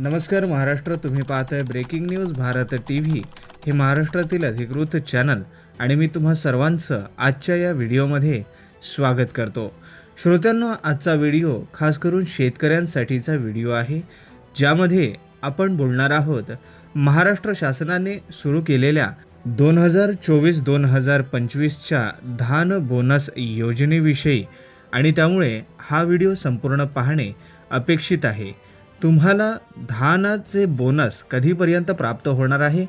नमस्कार महाराष्ट्र तुम्ही पाहताय breaking news Bharat T V हे महाराष्ट्रातील अधिकृत चॅनल आणि मी तुम्हा सर्वांचं आजच्या या व्हिडिओमध्ये स्वागत करतो. श्रोत्यांनो आजचा व्हिडिओ खास करून शेतकऱ्यांसाठीचा व्हिडिओ आहे ज्यामध्ये आपण बोलणार आहोत महाराष्ट्र शासनाने सुरू केलेल्या दोन हजार चोवीस दोन हजार पंचवीसच्या धान बोनस योजनेविषयी आणि त्यामुळे हा व्हिडिओ संपूर्ण पाहणे अपेक्षित आहे. तुम्हाला धानाचे बोनस कधीपर्यंत प्राप्त होणार आहे?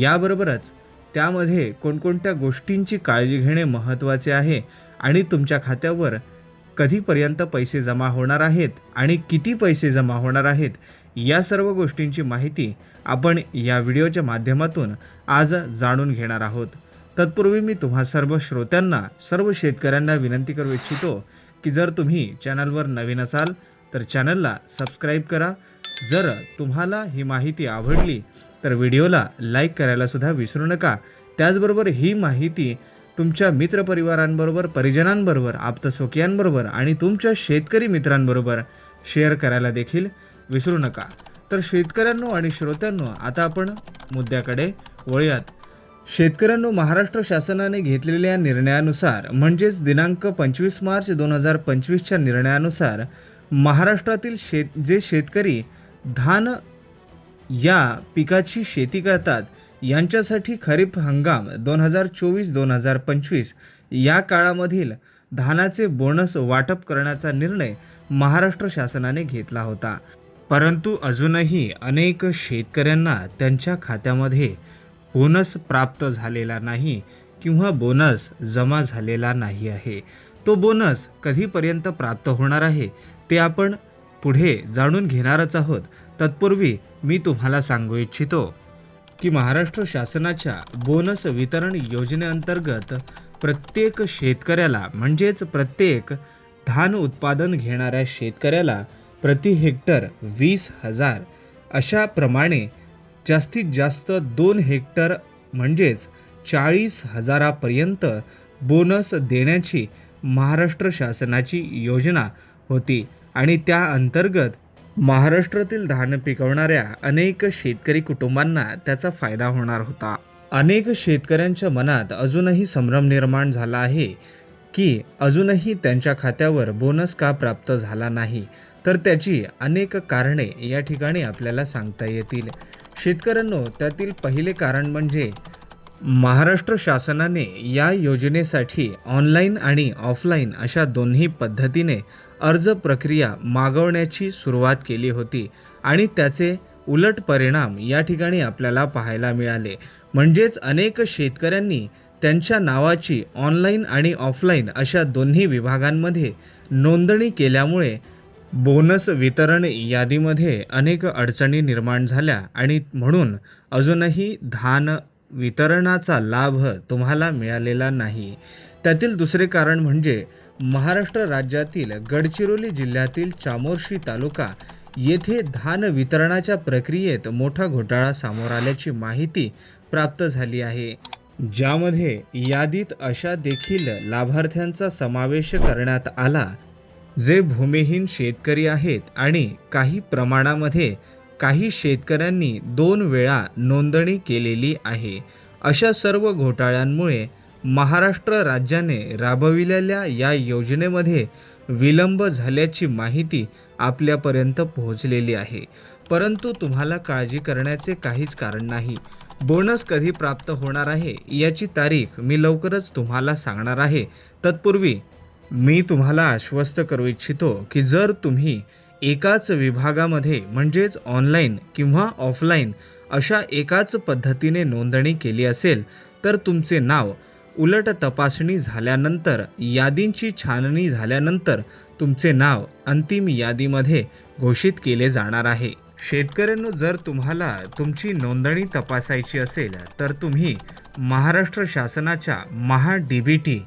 याबरोबरच त्यामध्ये कोणकोणत्या गोष्टींची काळजी घेणे महत्त्वाचे आहे आणि तुमच्या खात्यावर कधीपर्यंत पैसे जमा होणार आहेत आणि किती पैसे जमा होणार आहेत या सर्व गोष्टींची माहिती आपण या व्हिडिओच्या माध्यमातून आज जाणून घेणार आहोत. तत्पूर्वी मी तुम्हा सर्व श्रोत्यांना सर्व शेतकऱ्यांना विनंती करू इच्छितो की जर तुम्ही चॅनलवर नवीन असाल तर चॅनलला सबस्क्राईब करा. जर तुम्हाला ही माहिती आवडली तर व्हिडिओला लाईक करायलासुद्धा विसरू नका. त्याचबरोबर ही माहिती तुमच्या मित्रपरिवारांबरोबर परिजनांबरोबर आप्तस्वकीयांबरोबर आणि तुमच्या शेतकरी मित्रांबरोबर शेअर करायला देखील विसरू नका. तर शेतकऱ्यांनो आणि श्रोत्यांनो आता आपण मुद्द्याकडे वळूयात. शेतकऱ्यांनो महाराष्ट्र शासनाने घेतलेल्या निर्णयानुसार म्हणजेच दिनांक पंचवीस मार्च दोन हजार पंचवीसच्या निर्णयानुसार महाराष्ट्रातील शेत जे शेतकरी धान या पिकाची शेती करतात यांच्यासाठी खरीप हंगाम दोन हजार चोवीस दोन हजार पंचवीस या काळामधील धानाचे बोनस वाटप करण्याचा निर्णय महाराष्ट्र शासनाने घेतला होता. परंतु अजूनही अनेक शेतकऱ्यांना त्यांच्या खात्यामध्ये बोनस प्राप्त झालेला नाही किंवा बोनस जमा झालेला नाही आहे. तो बोनस कधीपर्यंत प्राप्त होणार आहे ते आपण पुढे जाणून घेणारच आहोत. तत्पूर्वी मी तुम्हाला सांगू इच्छितो की महाराष्ट्र शासनाच्या बोनस वितरण योजनेअंतर्गत प्रत्येक शेतकऱ्याला म्हणजेच प्रत्येक धान उत्पादन घेणाऱ्या शेतकऱ्याला प्रति हेक्टर वीस हजार अशा प्रमाणे जास्तीत जास्त दोन हेक्टर म्हणजेच चाळीस हजारापर्यंत बोनस देण्याची महाराष्ट्र शासनाची योजना होती. आणि त्या अंतर्गत महाराष्ट्रातील धान पिकवणाऱ्या अनेक शेतकरी कुटुंबांना त्याचा फायदा होणार होता. अनेक शेतकऱ्यांच्या मनात अजूनही संभ्रम निर्माण झाला आहे की अजूनही त्यांच्या खात्यावर बोनस का प्राप्त झाला नाही तर त्याची अनेक कारणे या ठिकाणी आपल्याला सांगता येतील. शेतकऱ्यांनो त्यातील पहिले कारण म्हणजे महाराष्ट्र शासनाने या योजनेसाठी ऑनलाईन आणि ऑफलाईन अशा दोन्ही पद्धतीने अर्ज प्रक्रिया मागवण्याची सुरुवात केली होती आणि त्याचे उलट परिणाम या ठिकाणी आपल्याला पाहायला मिळाले. म्हणजेच अनेक शेतकऱ्यांनी त्यांच्या नावाची ऑनलाईन आणि ऑफलाईन अशा दोन्ही विभागांमध्ये नोंदणी केल्यामुळे बोनस वितरण यादीमध्ये अनेक अडचणी निर्माण झाल्या आणि म्हणून अजूनही धान वितरणाचा लाभ तुम्हाला मिळालेला नाही. त्यातील दुसरे कारण म्हणजे महाराष्ट्र राज्यातील गडचिरोली जिल्ह्यातील चामोर्शी तालुका येथे धान वितरणाच्या प्रक्रियेत मोठा घोटाळा समोर आल्याची माहिती प्राप्त झाली आहे. ज्यामध्ये यादीत अशा देखील लाभार्थ्यांचा समावेश करण्यात आला जे भूमिहीन शेतकरी आहेत आणि काही प्रमाणामध्ये काही शेतकऱ्यांनी दोन वेळा नोंदणी केलेली आहे. अशा सर्व घोटाळ्यांमुळे महाराष्ट्र राज्याने राबविलेल्या या योजनेमध्ये विलंब झाल्याची माहिती आपल्यापर्यंत पोहोचलेली आहे. परंतु तुम्हाला काळजी करण्याचे काहीच कारण नाही. बोनस कधी प्राप्त होणार आहे याची तारीख मी लवकरच तुम्हाला सांगणार आहे. तत्पूर्वी मी तुम्हाला आश्वस्त करू इच्छितो की जर तुम्ही एकाच विभागामध्ये म्हणजेच ऑनलाईन किंवा ऑफलाईन अशा एकाच पद्धतीने नोंदणी केली असेल तर तुमचे नाव उलट तपासणी झाल्यानंतर यादींची छाननी झाल्यानंतर तुमचे नाव अंतिम यादीमध्ये घोषित केले जाणार आहे. शेतकऱ्यांनो जर तुम्हाला तुमची नोंदणी तपासायची असेल तर तुम्ही महाराष्ट्र शासनाच्या महा डी बी टी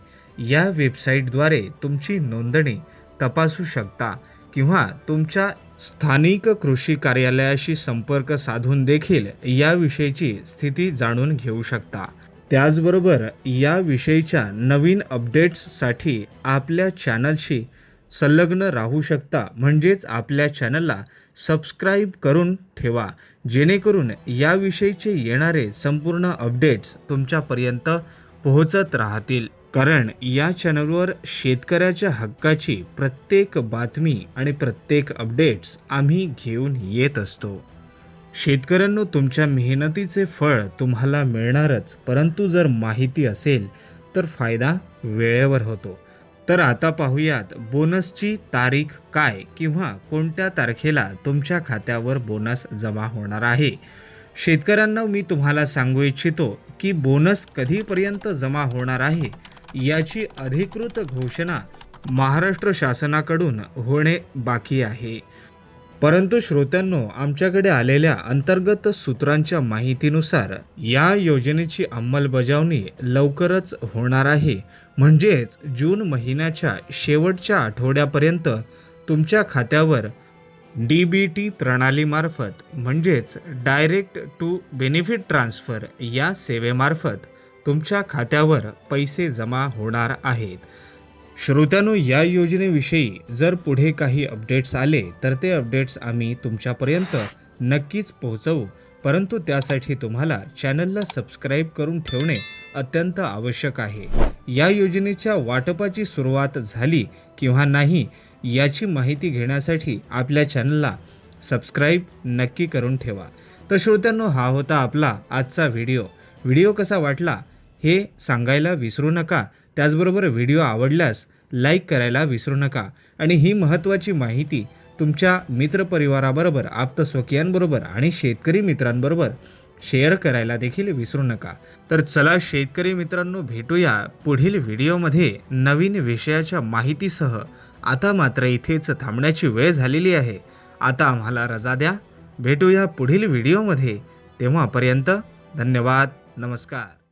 या वेबसाईटद्वारे तुमची नोंदणी तपासू शकता. किंवा तुमच्या स्थानिक कृषी कार्यालयाशी संपर्क साधून देखील याविषयीची स्थिती जाणून घेऊ शकता. त्याचबरोबर याविषयीच्या नवीन अपडेट्ससाठी आपल्या चॅनलशी संलग्न राहू शकता. म्हणजेच आपल्या चॅनलला सबस्क्राईब करून ठेवा. जेणेकरून याविषयीचे येणारे संपूर्ण अपडेट्स तुमच्यापर्यंत पोहोचत राहतील. कारण या चॅनलवर शेतकऱ्याच्या हक्काची प्रत्येक बातमी आणि प्रत्येक अपडेट्स आम्ही घेऊन येत असतो. शेतकऱ्यांनो तुमच्या मेहनतीचे फळ तुम्हाला मिळणारच परंतु जर माहिती असेल तर फायदा वेळेवर होतो. तर आता पाहूयात बोनसची तारीख काय किंवा कोणत्या तारखेला तुमच्या खात्यावर बोनस जमा होणार आहे? शेतकऱ्यांना मी तुम्हाला सांगू इच्छितो की बोनस कधीपर्यंत जमा होणार आहे? याची अधिकृत घोषणा महाराष्ट्र शासनाकडून होणे बाकी आहे. परंतु श्रोत्यांनो आमच्याकडे आलेल्या अंतर्गत सूत्रांच्या माहितीनुसार या योजनेची अंमलबजावणी लवकरच होणार आहे. म्हणजेच जून महिन्याच्या शेवटच्या आठवड्यापर्यंत तुमच्या खात्यावर डी बी टी प्रणालीमार्फत म्हणजेच डायरेक्ट टू बेनिफिट ट्रान्स्फर या सेवेमार्फत तुमच्या खात्यावर पैसे जमा होणार आहेत. श्रोत्यानो या योजनेविषयी जर पुढे काही अपडेट्स आले तर ते अपडेट्स आम्ही तुमच्यापर्यंत नक्कीच पोहोचवू. परंतु त्यासाठी तुम्हाला चॅनलला सबस्क्राईब करून ठेवणे अत्यंत आवश्यक आहे. या योजनेच्या वाटपाची सुरुवात झाली किंवा नाही याची माहिती घेण्यासाठी आपल्या चॅनलला सबस्क्राईब नक्की करून ठेवा. तर श्रोत्यांनो हा होता आपला आजचा व्हिडिओ. व्हिडिओ कसा वाटला? हे सांगायला विसरू नका. त्याचबरोबर व्हिडिओ आवडल्यास लाईक करायला विसरू नका. आणि ही महत्त्वाची माहिती तुमच्या मित्रपरिवाराबरोबर आप्तस्वकीयांबरोबर आणि शेतकरी मित्रांबरोबर शेअर करायला देखील विसरू नका. तर चला शेतकरी मित्रांनो भेटूया पुढील व्हिडिओमध्ये नवीन विषयाच्या माहितीसह. आता मात्र इथेच थांबण्याची वेळ झालेली आहे. आता आम्हाला रजा द्या. भेटूया पुढील व्हिडिओमध्ये. तेव्हापर्यंत धन्यवाद. नमस्कार.